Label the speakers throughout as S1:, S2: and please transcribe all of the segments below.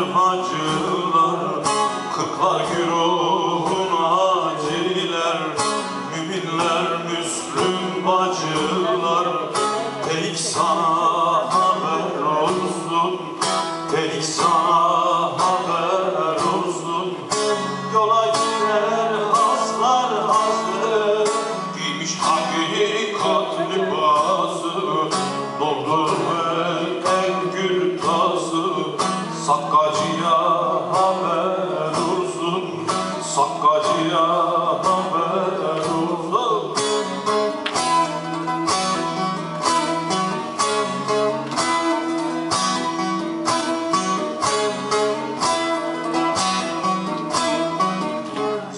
S1: acılar Kırklar güruhun aciler Müminler, Müslüm bacılar. Tek sana haber olsun Tek sana haber olsun. Yola girer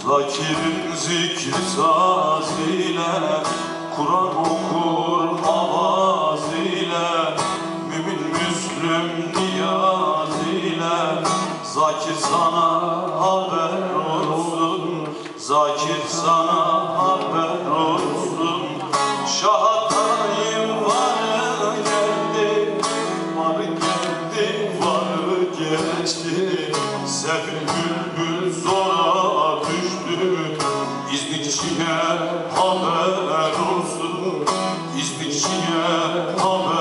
S1: Zakirin zikri saz ile Kur'an okur avaz ile Mümin Müslüm niyaz ile Zakir sana haber Zakir sana haber olsun. Var geçti Sefil bülbül zora düştü. İznikçiye haber olsun. İznikçiye haber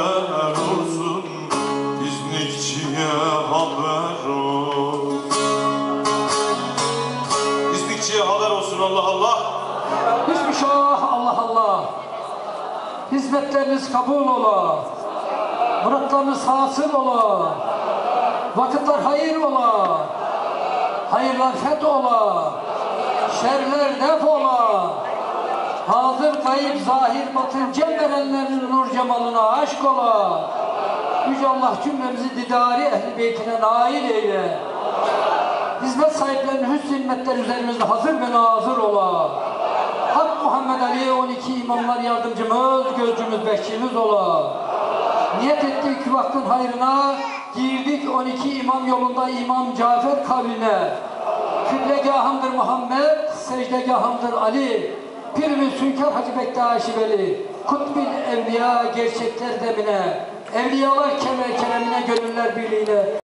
S1: Allah Allah
S2: Hiçbir şah Allah Allah. Hizmetleriniz kabul ola. Muratlarınız hasıl ola. Vakitler hayır ola. Hayırlar feth ola. Şerler def ola. Hazır kayıp zahir batın cem verenlerin nur cemalına aşk ola. Yüce Allah cümlemizi didari ehli beytine nail eyle. Hizmet sahiplerinin hüsnü himmetler üzerimizde hazır ve nazır ola. Hak Muhammed Ali 12 imamlar yardımcımız, gözcümüz, bekçimiz ola. Niyet ettik vaktin hayrına, girdik 12 imam yolunda İmam Cafer kabrine. Kıblegahımdır Muhammed, secdegahımdır Ali. Pirimiz Hünkar Hacı Bektaşi Veli. Kutbil Evliya gerçekler demine. Evliyalar kemer keremine gönüller birliğiyle.